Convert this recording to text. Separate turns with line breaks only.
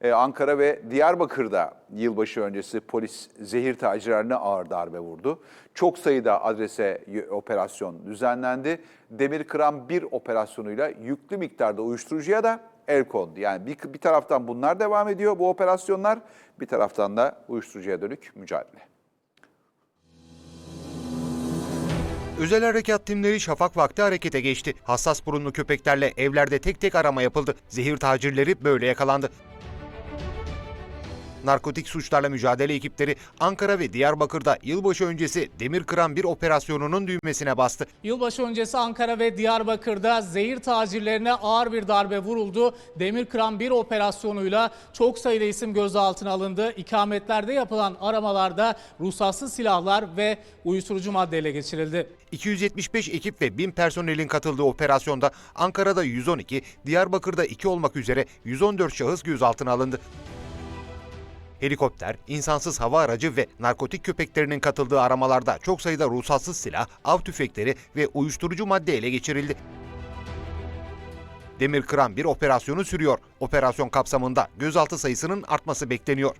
Ee, Ankara ve Diyarbakır'da yılbaşı öncesi polis zehir tacirlerine ağır darbe vurdu. Çok sayıda adrese operasyon düzenlendi. Demir Kıran 1 operasyonuyla yüklü miktarda uyuşturucuya da el kondu. Yani bir, bir taraftan bunlar devam ediyor bu operasyonlar, bir taraftan da uyuşturucuya dönük mücadele.
Özel harekat timleri şafak vakti harekete geçti. Hassas burunlu köpeklerle evlerde tek tek arama yapıldı. Zehir tacirleri böyle yakalandı. Narkotik suçlarla mücadele ekipleri Ankara ve Diyarbakır'da yılbaşı öncesi demir kıran bir operasyonunun düğmesine bastı.
Yılbaşı öncesi Ankara ve Diyarbakır'da zehir tacirlerine ağır bir darbe vuruldu. Demir Kıran 1 operasyonuyla çok sayıda isim gözaltına alındı. İkametlerde yapılan aramalarda ruhsatsız silahlar ve uyuşturucu madde ele geçirildi.
275 ekip ve 1000 personelin katıldığı operasyonda Ankara'da 112, Diyarbakır'da 2 olmak üzere 114 şahıs gözaltına alındı. Helikopter, insansız hava aracı ve narkotik köpeklerinin katıldığı aramalarda çok sayıda ruhsatsız silah, av tüfekleri ve uyuşturucu madde ele geçirildi. Demir kıran bir operasyonu sürüyor. Operasyon kapsamında gözaltı sayısının artması bekleniyor.